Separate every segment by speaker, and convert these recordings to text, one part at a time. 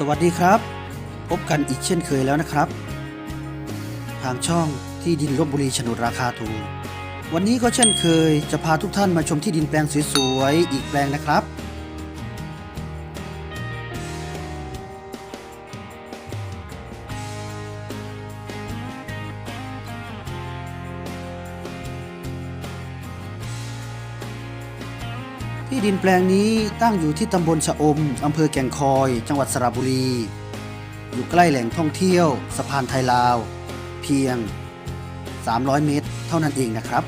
Speaker 1: สวัสดีครับ พบกันอีกเช่นเคยแล้วนะครับ ทางช่องที่ดินลบบุรีฉนดราคาถูก วันนี้ก็เช่นเคยจะพาทุกท่านมาชมที่ดินแปลงสวยๆอีกแปลงนะครับ ดินแปลงนี้ตั้งอยู่ที่ตำบลชะอม อำเภอแก่งคอย จังหวัดสระบุรี อยู่ใกล้แหล่งท่องเที่ยว สะพานไทยลาว เพียง 300 เมตร เท่านั้นเองนะครับ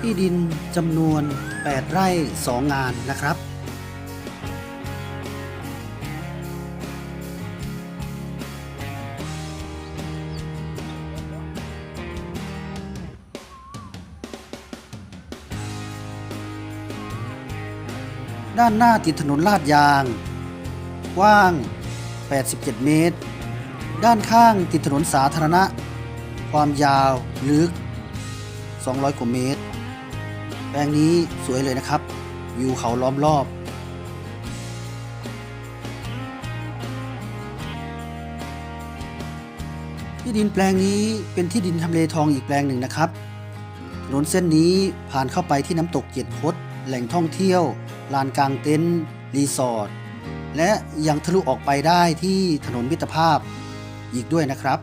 Speaker 1: ที่ดินจำนวน 8 ไร่ 2 งานนะครับ ด้านหน้าติดถนนลาดยาง กว้าง 87 เมตร ด้านข้างติดถนนสาธารณะ ความยาวลึก 200 กว่าเมตร แปลงนี้สวยเลยนะครับ วิวเขาล้อมรอบที่ดินแปลงนี้เป็นที่ดินทำเลทองอีกแปลงหนึ่งนะครับถนนเส้นนี้ผ่านเข้าไปที่น้ำตกเจ็ดคดแหล่งท่องเที่ยว ลานกลางเต็นท์รีสอร์ทและยังทะลุออกไปได้ที่ถนนมิตรภาพอีกด้วยนะครับ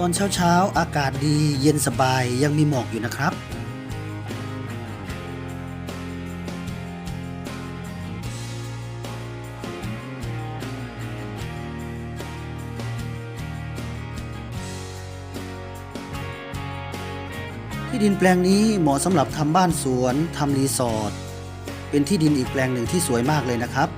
Speaker 1: ตอนเช้าๆ อากาศดีเย็นสบายยังมีหมอกอยู่นะครับ ที่ดินแปลงนี้เหมาะสำหรับทำบ้านสวนทำรีสอร์ทเป็นที่ดินอีกแปลงหนึ่งที่สวยมากเลยนะครับ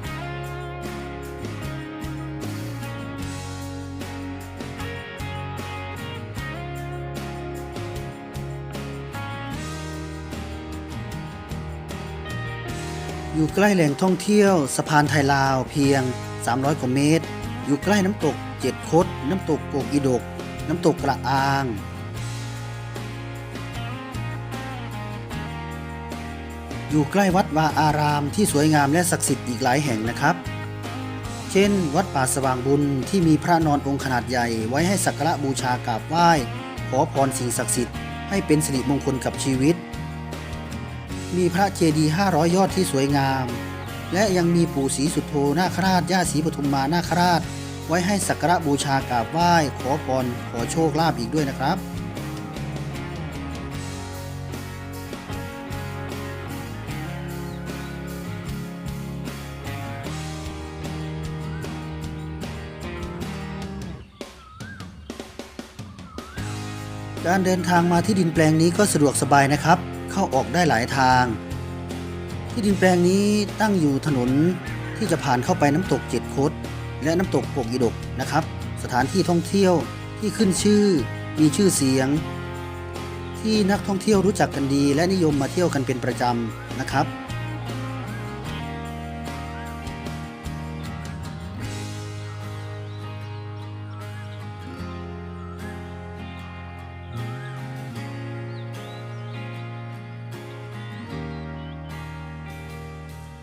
Speaker 1: อยู่ใกล้แหล่งท่องเที่ยวสะพานไทยลาวเพียง 300 กว่าเมตร อยู่ใกล้น้ำตกเจ็ดคด น้ำตกโกกอีดก น้ำตกกระอาง อยู่ใกล้วัดวาอารามที่สวยงามและศักดิ์สิทธิ์อีกหลายแห่งนะครับ เช่น วัดป่าสว่างบุญที่มีพระนอนองค์ขนาดใหญ่ไว้ให้สักการะบูชากราบไหว้ ขอพรสิ่งศักดิ์สิทธิ์ให้เป็นสิริมงคลกับชีวิต มีพระเจดีย์500 ยอดที่สวยงาม และยังมีปู่ศรีสุโธนาคราชย่าศรีปทุมมานาคราช ไว้ให้สักการะบูชากราบไหว้ ขอพรขอโชคลาภอีกด้วยนะครับ การเดินทางมาที่ดินแปลงนี้ก็สะดวกสบายนะครับ เข้าออกได้หลายทาง ที่ดินแปลงนี้ตั้งอยู่ถนนที่จะผ่านเข้าไปน้ำตกเจ็ดคดและน้ำตกโกกอีดกนะครับ สถานที่ท่องเที่ยวที่ขึ้นชื่อ มีชื่อเสียง ที่นักท่องเที่ยวรู้จักกันดี และนิยมมาเที่ยวกันเป็นประจำนะครับ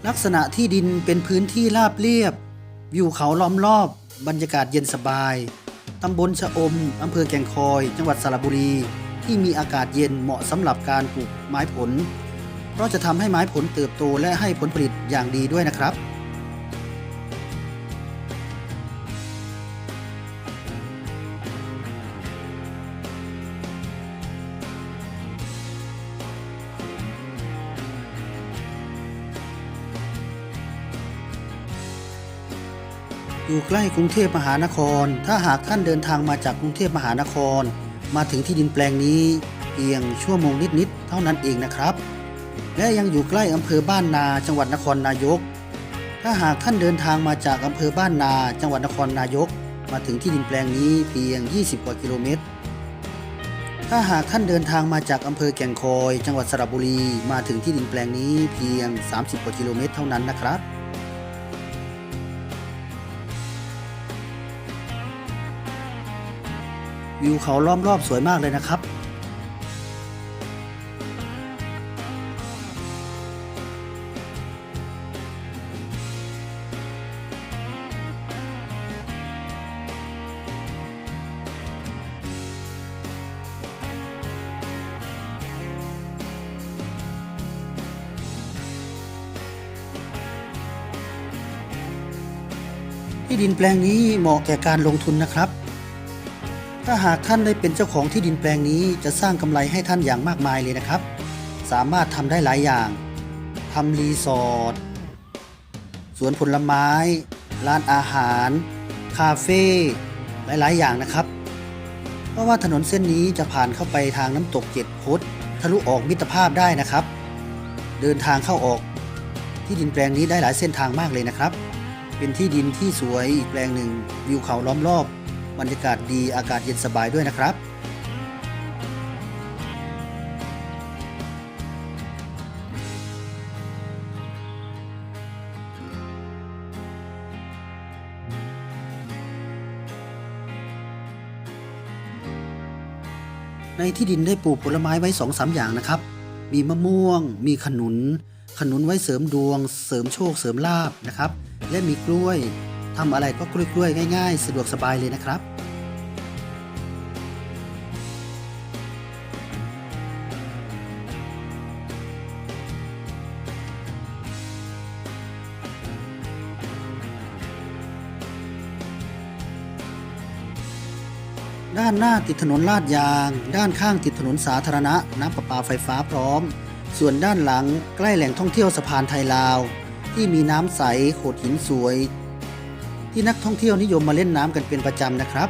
Speaker 1: ลักษณะที่ดินเป็นพื้นที่ราบเรียบ วิวเขาล้อมรอบ บรรยากาศเย็นสบาย ตำบลชะอม อำเภอแก่งคอย จังหวัดสระบุรี ที่มีอากาศเย็นเหมาะสำหรับการปลูกไม้ผล เพราะจะทำให้ไม้ผลเติบโตและให้ผลผลิตอย่างดีด้วยนะครับ อยู่ใกล้กรุงเทพมหานคร ถ้าหากท่านเดินทางมาจากกรุงเทพมหานคร มาถึงที่ดินแปลงนี้เพียงชั่วโมงนิดๆเท่านั้นเองนะครับ และยังอยู่ใกล้อำเภอบ้านนาจังหวัดนครนายก ถ้าหากท่านเดินทางมาจากอำเภอบ้านนาจังหวัดนครนายก มาถึงที่ดินแปลงนี้เพียง 20 กว่ากิโลเมตร ถ้าหากท่านเดินทางมาจากอำเภอแก่งคอย จังหวัดสระบุรีมาถึงที่ดินแปลงนี้เพียง 30 กว่ากิโลเมตรเท่านั้นนะครับ วิวเขาล้อมรอบสวยมากเลยนะครับ ที่ดินแปลงนี้เหมาะแก่การลงทุนนะครับ ถ้าหากท่านได้เป็นเจ้าของที่ดินแปลงนี้จะสร้างกำไรให้ท่านอย่างมากมายเลยนะครับ สามารถทำได้หลายอย่างทำรีสอร์ทสวนผลไม้ ร้านอาหาร คาเฟ่หลาย ๆ อย่างนะครับ เพราะว่าถนนเส้นนี้จะผ่านเข้าไปทางน้ำตกเจ็ดคดทะลุออกมิตรภาพได้นะครับ เดินทางเข้าออก ที่ดินแปลงนี้ได้หลายเส้นทางมากเลยนะครับ เป็นที่ดินที่สวยอีกแปลงหนึ่งวิวเขาล้อมรอบ บรรยากาศดีอากาศเย็นสบายด้วยนะครับในที่ดินได้ปลูกผลไม้ไว้สองสามอย่างนะครับ มีมะม่วง มีขนุน ขนุนไว้เสริมดวง เสริมโชค เสริมลาบนะครับ และมีกล้วย ทำอะไรก็กล้วยๆง่าย ๆ สะดวกสบายเลยนะครับด้านหน้าติดถนนลาดยาง ด้านข้างติดถนนสาธารณะ น้ำประปาไฟฟ้าพร้อม ส่วนด้านหลังใกล้แหล่งท่องเที่ยวสะพานไทยลาว ที่มีน้ำใสโขดหินสวย ที่นักท่องเที่ยวนิยมมาเล่นน้ำกันเป็นประจำนะครับ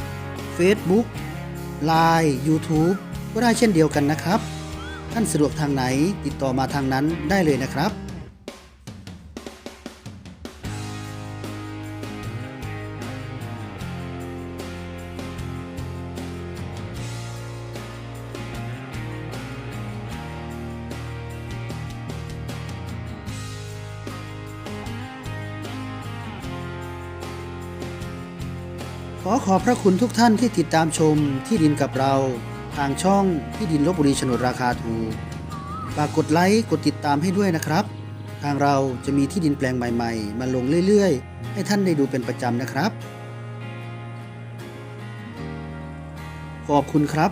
Speaker 1: Facebook Line YouTube ก็ได้เช่นเดียวกันนะครับ ท่านสะดวกทางไหนติดต่อมาทางนั้นได้เลยนะครับ อขอบพระคุณทุกท่านที่ติดตามชมที่ดินกับเรา ทางช่องที่ดินลบบุรีชนดราคาถูกฝากกดไลค์กดติดตามให้ด้วยนะครับ ทางเราจะมีที่ดินแปลงใหม่ ๆ มาลงเรื่อยๆ ให้ท่านได้ดูเป็นประจำนะครับ ขอบคุณครับ